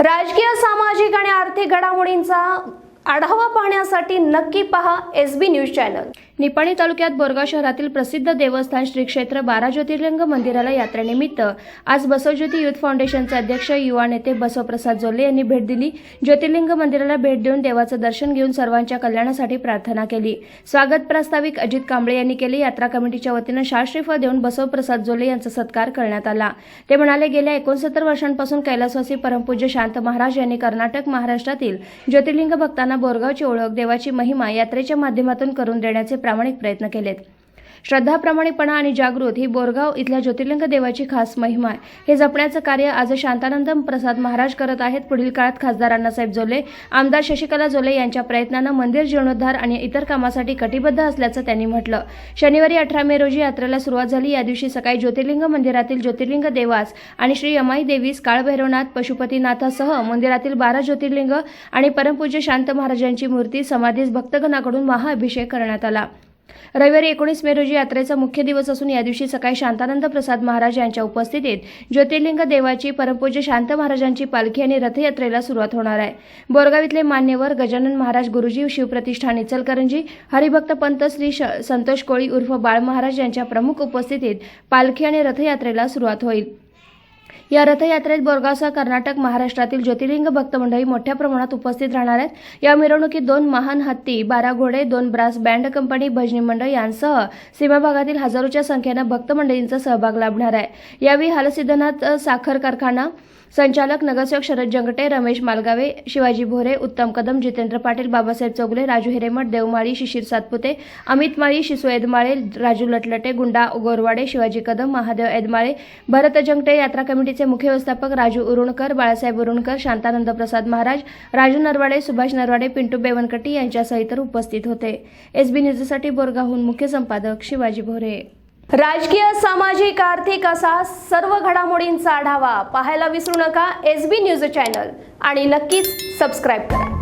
राजकीय सामाजिक आणि आर्थिक घडामोडींचा आढावा पाहण्यासाठी नक्की पहा S B news channel. Nipani तालुक्यात बोरगाव शहरातील प्रसिद्ध देवस्थान श्री क्षेत्र बारा ज्योतिर्लिंग मंदिराला यात्रेनिमित्त आज बसवज्योती युथ फाउंडेशनचे अध्यक्ष युवा नेते बसवप्रसाद जोले यांनी भेट दिली. ज्योतिर्लिंग मंदिराला भेट देऊन देवाचं दर्शन घेऊन सर्वांच्या कल्याणासाठी प्रार्थना केली. स्वागत प्रास्ताविक अजित कांबळे यांनी केले. यात्रा कमिटीच्या वतीनं शाल देऊन बसवप्रसाद जोले यांचा सत्कार करण्यात आला. ते म्हणाले गेल्या एकोणसत्तर वर्षांपासून कैलासवासी परमपूज्य शांत महाराज यांनी कर्नाटक महाराष्ट्रातील ज्योतिर्लिंग भक्तांना बोरगावची ओळख देवाची महिमा यात्रेच्या माध्यमातून करून देण्याचे प्रामाणिक प्रयत्न केलेत. श्रद्धा प्रामाणिकपणा आणि जागृत ही बोरगाव इथल्या ज्योतिर्लिंग देवाची खास महिमा आहे. हे जपण्याचं कार्य आज शांतानंद प्रसाद महाराज करत आहेत. पुढील काळात खासदार अण्णासाहेब जोले आमदार शशिकला जोले यांच्या प्रयत्नानं मंदिर जीर्णोद्धार आणि इतर कामासाठी कटिबद्ध असल्याचं त्यांनी म्हटलं. शनिवारी अठरा मे रोजी यात्रेला सुरुवात झाली. या दिवशी सकाळी ज्योतिर्लिंग मंदिरातील ज्योतिर्लिंग देवास आणि श्री यमाई देवीस काळभैरवनाथ पशुपतीनाथासह मंदिरातील बारा ज्योतिर्लिंग आणि परमपूज्य शांत महाराजांची मूर्ती समाधीस भक्तगणाकडून महाअभिषेक करण्यात आला. रविवारी एकोणीस मे रोजी यात्रेचा मुख्य दिवस असून या दिवशी सकाळी शांतानंद प्रसाद महाराज यांच्या उपस्थितीत ज्योतिर्लिंग देवाची परमपूज्य शांत महाराजांची पालखी आणि रथयात्रेला सुरुवात होणार आहे. बोरगाव इथले मान्यवर गजानन महाराज गुरुजी शिवप्रतिष्ठान इचलकरंजी हरिभक्त पंत श्री श- संतोष कोळी उर्फ बाळ महाराज यांच्या प्रमुख उपस्थितीत पालखी आणि रथयात्रेला सुरुवात होईल. या रथयात्रेत बोरगावसह कर्नाटक महाराष्ट्रातील ज्योतिर्लिंग भक्त मंडळी मोठ्या प्रमाणात उपस्थित राहणार आहेत. या मिरवणुकीत दोन महान हत्ती बारा घोडे दोन ब्रास बँड कंपनी भजनी मंडळ यांसह सीमा भागातील हजारोच्या संख्येनं भक्त मंडळींचा सहभाग लाभणार आहे. यावेळी हालसिद्धनाथ साखर कारखाना संचालक नगरसेवक शरद जंगटे रमेश मालगावे शिवाजी भोरे उत्तम कदम जितेंद्र पाटील बाबासाहेब चौगुले राजू हिरेमठ देवमाळी शिशिर सातपुते अमित माळी शिसू एदमाळे राजू लटलटे गुंडा गोरवाडे शिवाजी कदम महादेव एदमाळे भरत जंगटे यात्रा कमिटीचे मुख्य व्यवस्थापक राजू उरुणकर बाळासाहेब उरुणकर शांतानंद प्रसाद महाराज राजू नरवाडे सुभाष नरवाडे पिंटू बेवनकटी यांच्यासह इतर उपस्थित होते. एसबी न्यूजसाठी बोरगाहून मुख्य संपादक शिवाजी भोरे. राजकीय सामाजिक आर्थिक असा सर्व घडामोडींचा आढावा पाहायला विसरू नका एस बी न्यूज चॅनल आणि नक्कीच सबस्क्राईब करा.